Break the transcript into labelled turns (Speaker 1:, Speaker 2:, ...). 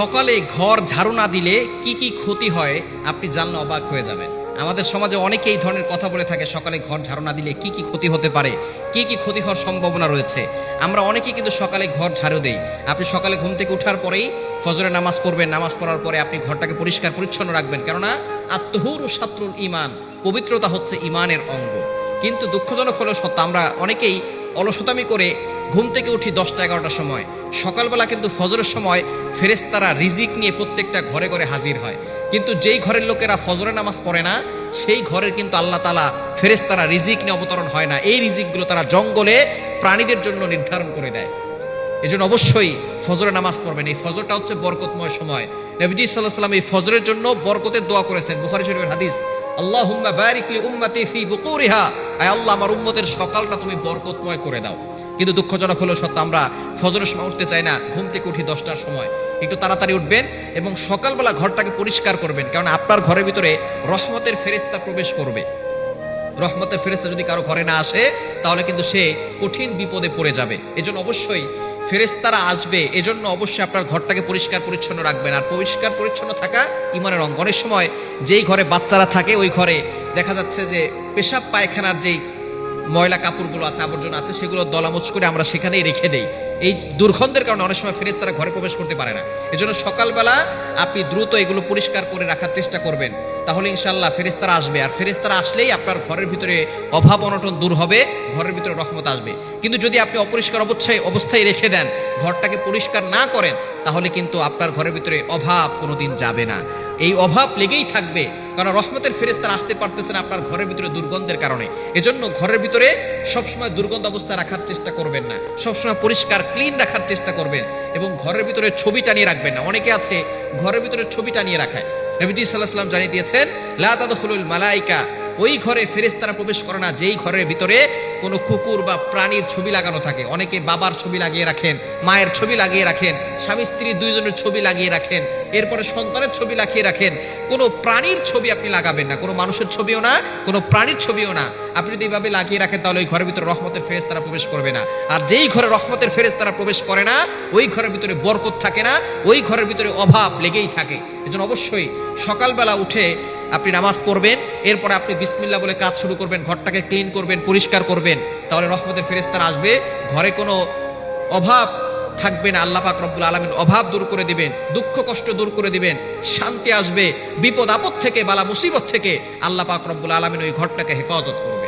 Speaker 1: সকালে ঘর ঝাড়ু না দিলে কি কি ক্ষতি হয় আপনি জানলে অবাক হয়ে যাবেন। আমাদের সমাজে অনেকে এই ধরনের কথা বলে থাকে, সকালে ঘর ঝাড়ু না দিলে কি কি ক্ষতি হতে পারে, কি কি ক্ষতি হওয়ার সম্ভাবনা রয়েছে। আমরা অনেকেই কিন্তু সকালে ঘর ঝাড়ু দেই। আপনি সকালে ঘুম থেকে ওঠার পরেই ফজরে নামাজ পড়বেন, নামাজ পড়ার পরে আপনি ঘরটাকে পরিষ্কার পরিচ্ছন্ন রাখবেন। কেননা আত্মহুর ও ইমান পবিত্রতা হচ্ছে ইমানের অঙ্গ। কিন্তু দুঃখজনক হলেও সত্য, আমরা অনেকেই অলসতামি করে ঘুম থেকে উঠি দশটা এগারোটার সময়। সকালবেলা কিন্তু ফজরের সময় ফেরেস্তারা রিজিক নিয়ে প্রত্যেকটা ঘরে ঘরে হাজির হয়। কিন্তু যেই ঘরের লোকেরা ফজরের নামাজ পড়ে না, সেই ঘরের কিন্তু আল্লাহ তালা ফেরেস্তারা রিজিক নিয়ে অবতরণ হয় না। এই রিজিকগুলো তারা জঙ্গলে প্রাণীদের জন্য নির্ধারণ করে দেয়। এই জন্য অবশ্যই ফজরের নামাজ পড়বেন। এই ফজরটা হচ্ছে বরকতময় সময়। নবীজি সাল্লাহ সাল্লাম এই ফজরের জন্য বরকতের দোয়া করেছেন। বুখারি শরীফের হাদিস বুকুরিহা। আয় আল্লাহ, আমার উম্মতের সকালটা তুমি বরকতময় করে দাও। কিন্তু দুঃখজনক হলো সত্য, আমরা ফজরের সময় উঠতে চাই না, ঘুম থেকে উঠি দশটার সময়। একটু তাড়াতাড়ি উঠবেন এবং সকালবেলা ঘরটাকে পরিষ্কার করবেন, কারণ আপনার ঘরের ভিতরে রহমতের ফেরেস্তা প্রবেশ করবে। রহমতের ফেরেস্তা যদি কারও ঘরে না আসে, তাহলে কিন্তু সে কঠিন বিপদে পড়ে যাবে। এজন্য অবশ্যই ফেরেস্তারা আসবে, এজন্য অবশ্যই আপনার ঘরটাকে পরিষ্কার পরিচ্ছন্ন রাখবেন। আর পরিষ্কার পরিচ্ছন্ন থাকা ইমানের অঙ্গ। অনেক সময় যেই ঘরে বাচ্চারা থাকে, ওই ঘরে দেখা যাচ্ছে যে পেশাব পায়খানার যেই ময়লা কাপড়গুলো আছে, আবর্জনা আছে, সেগুলো দলামোচ করে আমরা সেখানেই রেখে দেই। এই দুর্গন্ধের কারণে অনেক সময় ফেরেস্তারা ঘরে প্রবেশ করতে পারে না। এজন্য সকালবেলা আপনি দ্রুত এগুলো পরিষ্কার করে রাখার চেষ্টা করবেন। তাহলে ইনশাল্লাহ ফেরেস্তারা আসবে। আর ফেরেস্তারা আসলেই আপনার ঘরের ভিতরে অভাব অনটন দূর হবে। ঘরের ভিতরে রহমত আসবে। কিন্তু যদি আপনি অপরিষ্কার অবস্থায় অবস্থায় রেখে দেন, ঘরটাকে পরিষ্কার না করেন, তাহলে কিন্তু আপনার ঘরের ভিতরে অভাব কোনোদিন যাবে না। এই অভাব লেগেই থাকবে, কারণ রহমতের ফেরেস্তারা আসতে পারতেছেন আপনার ঘরের ভিতরে দুর্গন্ধের কারণে। এজন্য ঘরের ভিতরে সবসময় দুর্গন্ধ অবস্থা রাখার চেষ্টা করবেন না। সবসময় পরিষ্কার, ক্লিন রাখার চেষ্টা করবেন এবং ঘরের ভিতরে ছবি টানিয়ে রাখবেন না। অনেকে আছে, ঘরের ভিতরে ছবি টানিয়ে রাখায়। নবীজি সাল্লাহ সাল্লাম জানিয়ে দিয়েছেন, লা তাদখুলুল মালাইকা ওই ঘরে ফেরেস্তারা প্রবেশ করে না, যেই ঘরের ভিতরে কোনো কুকুর বা প্রাণীর ছবি লাগানো থাকে। অনেকে বাবার ছবি লাগিয়ে রাখেন, মায়ের ছবি লাগিয়ে রাখেন, স্বামী স্ত্রী দুইজনের ছবি লাগিয়ে রাখেন, এরপরে সন্তানের ছবি লাগিয়ে রাখেন। কোনো প্রাণীর ছবি আপনি লাগাবেন না, কোনো মানুষের ছবিও না, কোনো প্রাণীর ছবিও না। আপনি যদি এইভাবে লাগিয়ে রাখেন, তাহলে ওই ঘরের ভিতরে রহমতের ফেরেস তারা প্রবেশ করবে না। আর যেই ঘরে রহমতের ফেরেস তারা প্রবেশ করে না, ওই ঘরের ভিতরে বরকত থাকে না, ওই ঘরের ভিতরে অভাব লেগেই থাকে। এজন্য অবশ্যই সকালবেলা উঠে আপনি নামাজ পড়বেন, এরপরে আপনি বিসমিল্লা বলে কাজ শুরু করবেন, ঘরটাকে ক্লিন করবেন, পরিষ্কার করবেন, তাহলে রহমতের ফেরেস্তার আসবে। ঘরে কোনো অভাব থাকবে না, আল্লাহ পাক আলমিন অভাব দূর করে দিবেন, দুঃখ কষ্ট দূর করে দিবেন, শান্তি আসবে, বিপদ আপদ থেকে, বালা মুসিবত থেকে আল্লাহ পাক রব্বুল আলমিন ওই ঘরটাকে হেফাজত করবে